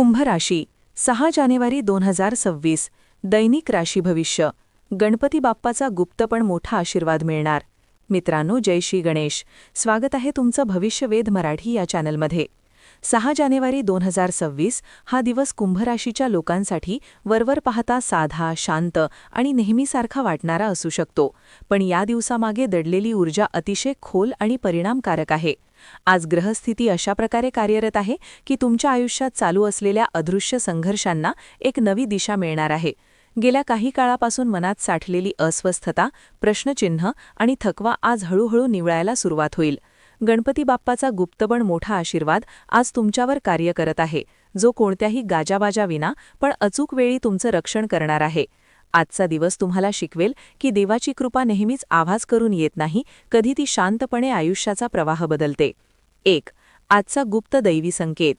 कुंभ राशी सहा जानेवारी दोन हजार सव्वीस दैनिक राशी भविष्य. गणपती बाप्पाचा गुप्त पण मोठा आशीर्वाद मिळणार. मित्रांनो जय श्री गणेश. स्वागत आहे तुमचं भविष्यवेध मराठी या चॅनलमध्ये. सहा जानेवारी दोन हजार सव्वीस हा दिवस कुंभराशीच्या लोकांसाठी वरवर पाहता साधा शांत आणि नेहमीसारखा वाटणारा असू शकतो. पण या दिवसामागे दडलेली ऊर्जा अतिशय खोल आणि परिणामकारक आहे. आज ग्रहस्थिती अशा प्रकारे कार्यरत आहे की तुमच्या आयुष्यात चालू असलेल्या अदृश्य संघर्षांना एक नवी दिशा मिळणार आहे. गेल्या काही काळापासून मनात साठलेली अस्वस्थता प्रश्नचिन्ह आणि थकवा आज हळूहळू निवळायला सुरुवात होईल. गणपती बाप्पाचा गुप्तबण मोठा आशीर्वाद आज तुमच्यावर कार्य करत आहे. जो कोणत्याही गाजाबाजाविना पण अचूक वेळी तुमचं रक्षण करणार आहे. आजचा दिवस तुम्हाला शिकवेल की देवाची कृपा नेहमीच आवाज करून येत नाही कधी ती शांतपणे आयुष्याचा प्रवाह बदलते. एक आजचा गुप्त दैवी संकेत.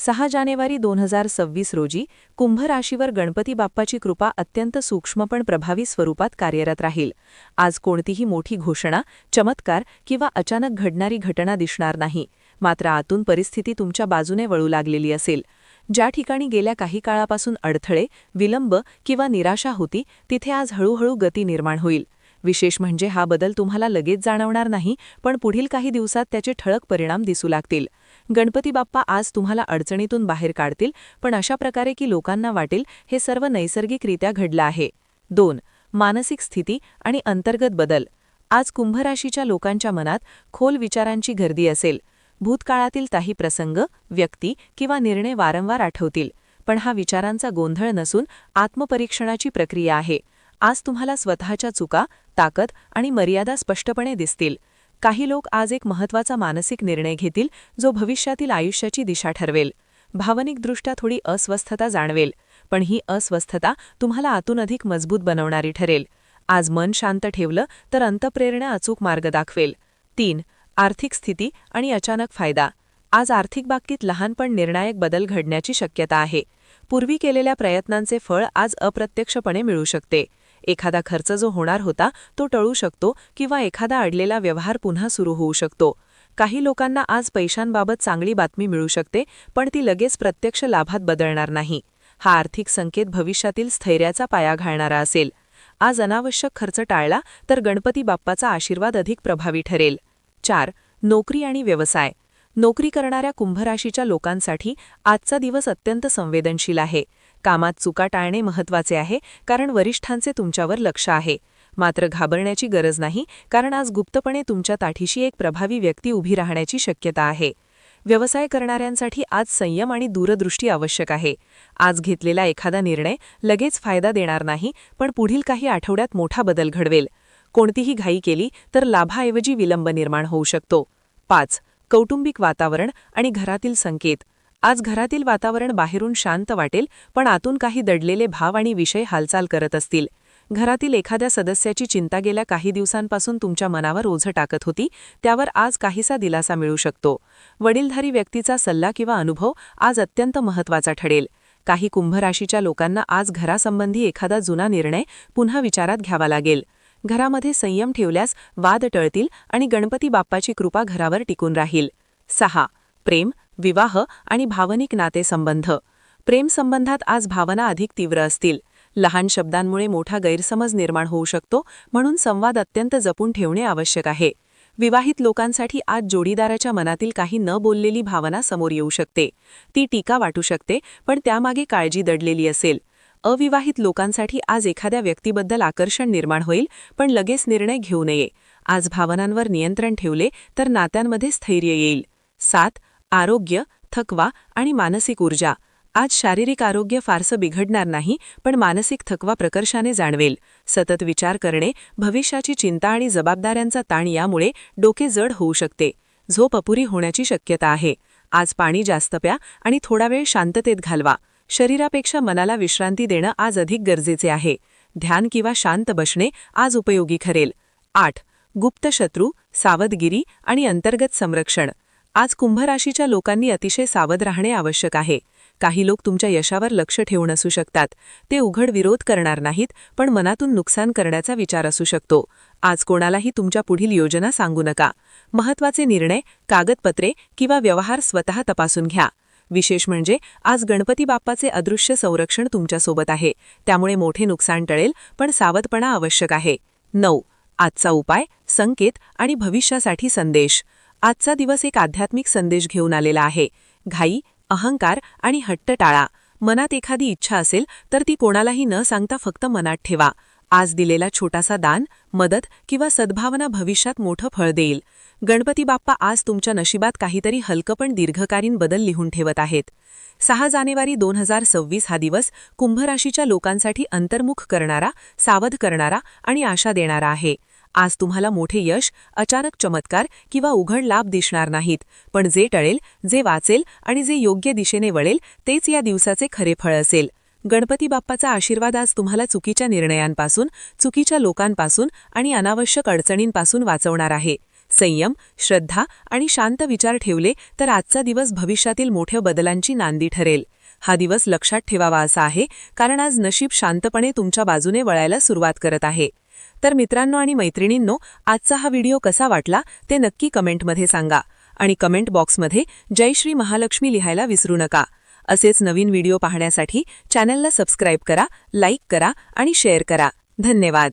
सहा जानेवारी दोन हजार सव्वीस रोजी कुंभ राशीवर गणपती बाप्पाची कृपा अत्यंत सूक्ष्म पण प्रभावी स्वरूपात कार्यरत राहील. आज कोणतीही मोठी घोषणा चमत्कार किंवा अचानक घडणारी घटना दिसणार नाही. मात्र आतून परिस्थिती तुमच्या बाजूने वळू लागलेली असेल. ज्या ठिकाणी गेल्या काही काळापासून अडथळे विलंब किंवा निराशा होती तिथे आज हळूहळू गती निर्माण होईल. विशेष म्हणजे हा बदल तुम्हाला लगेच जाणवणार नाही पण पुढील काही दिवसात त्याचे ठळक परिणाम दिसू लागतील. गणपती बाप्पा आज तुम्हाला अडचणीतून बाहेर काढतील पण अशा प्रकारे की लोकांना वाटेल हे सर्व नैसर्गिकरित्या घडलं आहे. दोन मानसिक स्थिती आणि अंतर्गत बदल. आज कुंभराशीच्या लोकांच्या मनात खोल विचारांची गर्दी असेल. भूतकाळातील काही प्रसंग व्यक्ती किंवा निर्णय वारंवार आठवतील पण हा विचारांचा गोंधळ नसून आत्मपरीक्षणाची प्रक्रिया आहे. आज तुम्हाला स्वतःच्या चुका ताकद आणि मर्यादा स्पष्टपणे दिसतील. काही लोक आज एक महत्त्वाचा मानसिक निर्णय घेतील जो भविष्यातील आयुष्याची दिशा ठरवेल. भावनिकदृष्ट्या थोडी अस्वस्थता जाणवेल पण ही अस्वस्थता तुम्हाला आतून अधिक मजबूत बनवणारी ठरेल. आज मन शांत ठेवलं तर अंतप्रेरणा अचूक मार्ग दाखवेल. तीन आर्थिक स्थिती आणि अचानक फायदा. आज आर्थिक बाबतीत लहानपण निर्णायक बदल घडण्याची शक्यता आहे. पूर्वी केलेल्या प्रयत्नांचे फळ आज अप्रत्यक्षपणे मिळू शकते. एखादा खर्च जो होणार होता तो टळू शकतो किंवा एखादा अडलेला व्यवहार पुन्हा सुरू होऊ शकतो. काही लोकांना आज पैशांबाबत चांगली बातमी मिळू शकते पण ती लगेच प्रत्यक्ष लाभात बदलणार नाही. हा आर्थिक संकेत भविष्यातील स्थैर्याचा पाया घालणारा असेल. आज अनावश्यक खर्च टाळला तर गणपती बाप्पाचा आशीर्वाद अधिक प्रभावी ठरेल. चार. नोकरी आणि व्यवसाय. नोकरी करणाऱ्या कुंभराशीच्या लोकांसाठी आजचा दिवस अत्यंत संवेदनशील आहे. कामात चुका टाळणे महत्त्वाचे आहे कारण वरिष्ठांचे तुमच्यावर लक्ष आहे. मात्र घाबरण्याची गरज नाही कारण आज गुप्तपणे तुमच्या ताठीशी एक प्रभावी व्यक्ती उभी राहण्याची शक्यता आहे. व्यवसाय करणाऱ्यांसाठी आज संयम आणि दूरदृष्टी आवश्यक आहे. आज घेतलेला एखादा निर्णय लगेच फायदा देणार नाही पण पुढील काही आठवड्यात मोठा बदल घडवेल. कोणतीही घाई केली तर लाभाऐवजी विलंब निर्माण होऊ शकतो. पाच. कौटुंबिक वातावरण आणि घरातील संकेत. आज घरातील वातावरण बाहेरून शांत वाटेल पण आतून काही दडलेले भाव आणि विषय हालचाल करत असतील. घरातील एखाद्या सदस्याची चिंता गेल्या काही दिवसांपासून तुमच्या मनावर ओझं टाकत होती त्यावर आज काहीसा दिलासा मिळू शकतो. वडीलधारी व्यक्तीचा सल्ला किंवा अनुभव आज अत्यंत महत्त्वाचा ठरेल. काही कुंभराशीच्या लोकांना आज घरासंबंधी एखादा जुना निर्णय पुन्हा विचारात घ्यावा लागेल. घरामध्ये संयम ठेवल्यास वाद टळतील आणि गणपती बाप्पाची कृपा घरावर टिकून राहील. सहा. प्रेम विवाह आणि भावनिक नातेसंबंध. प्रेमसंबंधात आज भावना अधिक तीव्र असतील. लहान शब्दांमुळे मोठा गैरसमज निर्माण होऊ शकतो म्हणून संवाद अत्यंत जपून ठेवणे आवश्यक आहे. विवाहित लोकांसाठी आज जोडीदाराच्या मनातील काही न बोललेली भावना समोर येऊ शकते. ती टीका वाटू शकते पण त्यामागे काळजी दडलेली असेल. अविवाहित लोकांसाठी आज एखाद्या व्यक्तीबद्दल आकर्षण निर्माण होईल पण लगेच निर्णय घेऊ नये. आज भावनांवर नियंत्रण ठेवले तर नात्यांमध्ये स्थैर्य येईल. सात आरोग्य थकवा आणि मानसिक ऊर्जा. आज शारीरिक आरोग्य फारसं बिघडणार नाही पण मानसिक थकवा प्रकर्षाने जाणवेल. सतत विचार करणे भविष्याची चिंता आणि जबाबदाऱ्यांचा ताण यामुळे डोके जड होऊ शकते. झोप अपुरी होण्याची शक्यता आहे. आज पाणी जास्त प्या आणि थोडा वेळ शांततेत घालवा. शरीरापेक्षा मनाला विश्रांती देणं आज अधिक गरजेचे आहे. ध्यान किंवा शांत बसणे आज उपयोगी ठरेल. आठ. गुप्त शत्रू सावधगिरी आणि अंतर्गत संरक्षण. आज कुंभराशीच्या लोकांनी अतिशय सावध राहणे आवश्यक आहे. काही लोक तुमच्या यशावर लक्ष ठेवून असू शकतात. ते उघड विरोध करणार नाहीत पण मनातून नुकसान करण्याचा विचार असू शकतो. आज कोणालाही तुमच्या पुढील योजना सांगू नका. महत्त्वाचे निर्णय कागदपत्रे किंवा व्यवहार स्वतः तपासून घ्या. विशेष म्हणजे आज गणपती बाप्पाचे अदृश्य संरक्षण तुमच्यासोबत आहे. त्यामुळे मोठे नुकसान टळेल पण सावधपणा आवश्यक आहे. नऊ. आजचा उपाय संकेत आणि भविष्यासाठी संदेश. आजचा दिवस एक आध्यात्मिक संदेश घेऊन आलेला आहे. घाई अहंकार आणि हट्ट टाळा मनात एखादी इच्छा असेल तर ती कोणालाही न सांगता फक्त मनात ठेवा. आज दिलेला छोटासा दान मदत किंवा सद्भावना भविष्यात मोठं फळ देईल. गणपती बाप्पा आज तुमच्या नशिबात काहीतरी हलकं पण दीर्घकालीन बदल लिहून ठेवत आहेत. सहा जानेवारी दोन हजार सव्वीस हा दिवस कुंभराशीच्या लोकांसाठी अंतर्मुख करणारा सावध करणारा आणि आशा देणारा आहे. आज तुम्हाला मोठे यश अचानक चमत्कार किंवा उघड लाभ दिसणार नाहीत. पण जे टळेल जे वाचेल आणि जे योग्य दिशेने वळेल तेच या दिवसाचे खरे फळ असेल. गणपती बाप्पाचा आशीर्वाद आज तुम्हाला चुकीच्या निर्णयांपासून चुकीच्या लोकांपासून आणि अनावश्यक अडचणींपासून वाचवणार आहे. संयम श्रद्धा आणि शांत विचार ठेवले तर आजचा दिवस भविष्यातील मोठ्या बदलांची नांदी ठरेल. हा दिवस लक्षात ठेवावा असा आहे कारण आज नशीब शांतपणे तुमच्या बाजूने वळायला सुरुवात करत आहे. तर मित्रांनो आणि मैत्रिणींनो आजचा हा व्हिडिओ कसा वाटला ते नक्की कमेंटमध्ये सांगा. आणि कमेंट बॉक्समध्ये जय श्री महालक्ष्मी लिहायला विसरू नका. असेच नवीन व्हिडिओ पाहण्यासाठी चॅनलला सबस्क्राईब करा लाईक करा आणि शेअर करा. धन्यवाद.